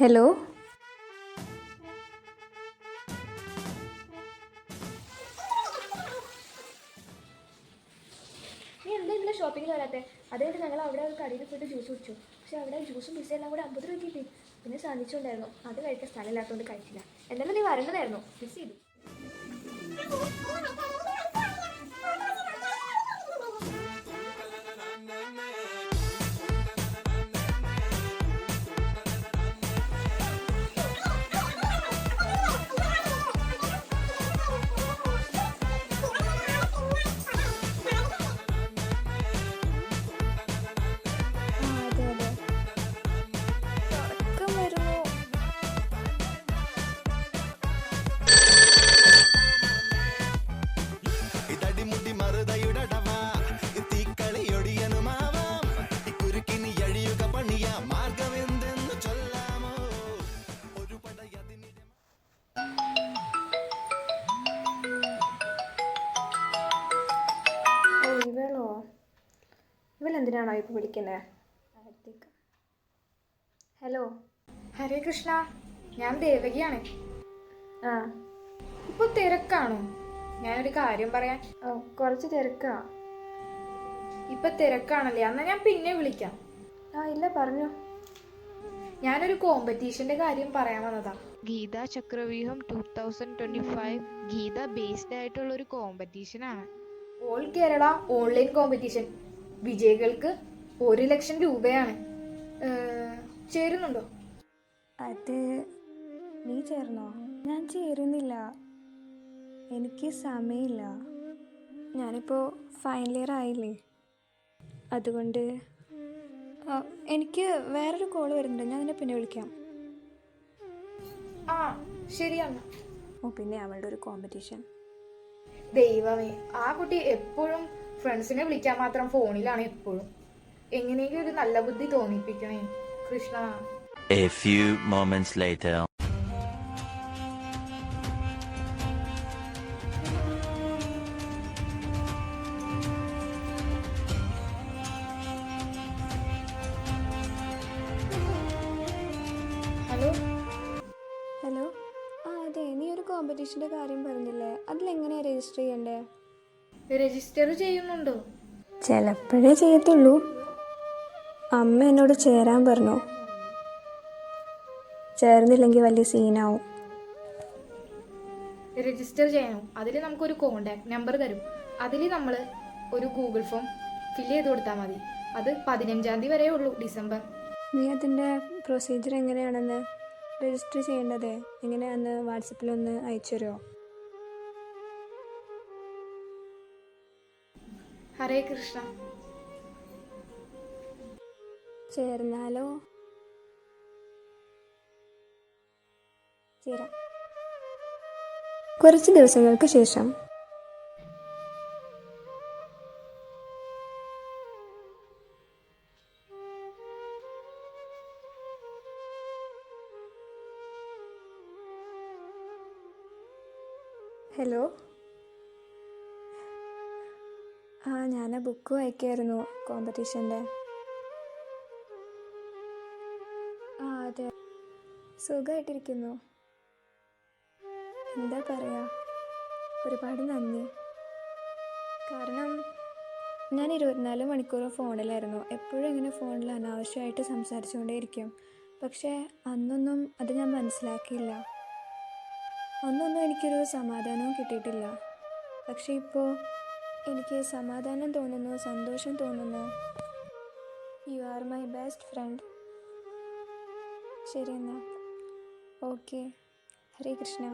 Hello? നീ എന്താ ഇന്നലെ ഷോപ്പിംഗിൽ വരാത്തെ? അതുകൊണ്ട് ഞങ്ങൾ അവിടെ ഒരു കടയിൽ പോയിട്ട് ജ്യൂസ് കുടിച്ചു. പക്ഷെ അവിടെ ജ്യൂസും പിസ്സ എല്ലാം കൂടെ അമ്പത് രൂപയ്ക്ക് പിന്നെ സാധിച്ചുണ്ടായിരുന്നു അത് കഴിക്കാൻ സ്ഥലമില്ലാത്തതുകൊണ്ട് കഴിച്ചില്ല. എന്തായാലും നീ വരേണ്ടതായിരുന്നു. മിസ് ചെയ്തു. ഇവളെന്തിനാണോ ഇപ്പോൾ വിളിക്കുന്നത് ഹലോ ഹരേ കൃഷ്ണ ഞാൻ ദേവകിയാണ്. ആ. ഇപ്പൊ തിരക്കാണോ? ഞാനൊരു കാര്യം പറയാൻ. ഓ കുറച്ച് തിരക്കാ. ഇപ്പൊ തിരക്കാണല്ലേ? എന്നാ ഞാൻ പിന്നെ വിളിക്കാം. ആ ഇല്ല പറഞ്ഞു. ഞാനൊരു കോമ്പറ്റീഷന്റെ കാര്യം പറയാൻ വന്നതാ. Geeta Chakravyuham two thousand twenty five Geeta based ആയിട്ടുള്ള ഒരു കോമ്പറ്റീഷൻ ആണ്. ഓൾ കേരള ഓൺലൈൻ കോമ്പറ്റീഷൻ വിജയികൾക്ക് ഒരു ലക്ഷം രൂപയാണ് ചേരുന്നുണ്ടോ? അത് നീ ചേർന്നോ? ഞാൻ ചേരുന്നില്ല. എനിക്ക് സമയമില്ല. ഞാനിപ്പോൾ ഫൈനൽ ഇയർ ആയില്ലേ. അതുകൊണ്ട് എനിക്ക് വേറൊരു കോൾ വരുന്നുണ്ട്. ഞാൻ നിന്നെ പിന്നെ വിളിക്കാം. ആ ശരിയാണ് ഓ പിന്നെ അവളുടെ ഒരു കോമ്പറ്റീഷൻ ദൈവമേ ആ കുട്ടി എപ്പോഴും ഫ്രണ്ട്സിനെ വിളിക്കാൻ മാത്രം ഫോണിലാണ് എപ്പോഴും. എങ്ങനെയെങ്കിലും ഒരു നല്ല ബുദ്ധി തോന്നിപ്പിക്കണേ Krishna. A few moments later. Hello? Hello? ആ അതെ നീ ഒരു കോമ്പറ്റീഷന്റെ കാര്യം പറഞ്ഞില്ലേ? അതിലെങ്ങനെയാണ് രജിസ്റ്റർ ചെയ്യണ്ടേ? രജിസ്റ്റർ ചെയ്യുന്നുണ്ടോ? ചിലപ്പോഴേ ചെയ്യത്തുള്ളൂ. അമ്മ എന്നോട് ചേരാൻ പറഞ്ഞു. ചേർന്നില്ലെങ്കിൽ വലിയ സീനാവും. രജിസ്റ്റർ ചെയ്യണം. അതിൽ നമുക്കൊരു കോണ്ടാക്ട് നമ്പർ തരും. അതിൽ നമ്മൾ ഒരു ഗൂഗിൾ ഫോം ഫില്ല് ചെയ്ത് കൊടുത്താൽ മതി. അത് പതിനഞ്ചാം തീയതി വരെ ഉള്ളൂ ഡിസംബർ. നീ അതിന്റെ പ്രൊസീജിയർ എങ്ങനെയാണെന്ന് രജിസ്റ്റർ ചെയ്യേണ്ടത്? എങ്ങനെയാണെന്ന് വാട്സപ്പിലൊന്ന് അയച്ചു തരുമോ ഹരേ കൃഷ്ണ. ചേർന്നാലോ? കുറച്ച് ദിവസങ്ങൾക്ക് ശേഷം. ഹലോ? ആ ഞാൻ ബുക്ക് വായിക്കായിരുന്നു കോമ്പറ്റീഷന്റെ. ആ അതെ. സുഖമായിട്ടിരിക്കുന്നു എന്താ പറയാ? ഒരുപാട് നന്ദി. കാരണം ഞാൻ ഇരുപത്തിനാല് മണിക്കൂറും ഫോണിലായിരുന്നു. എപ്പോഴും ഇങ്ങനെ ഫോണിൽ അനാവശ്യമായിട്ട് സംസാരിച്ചുകൊണ്ടേയിരിക്കും. പക്ഷേ അന്നൊന്നും അത് ഞാൻ മനസ്സിലാക്കിയില്ല. അന്നൊന്നും എനിക്കൊരു സമാധാനവും കിട്ടിയിട്ടില്ല. പക്ഷേ ഇപ്പോൾ എനിക്ക് സമാധാനം തോന്നുന്നു സന്തോഷം തോന്നുന്നു. You are my best friend ശരി എന്നാൽ ഓക്കെ ഹരേ കൃഷ്ണ.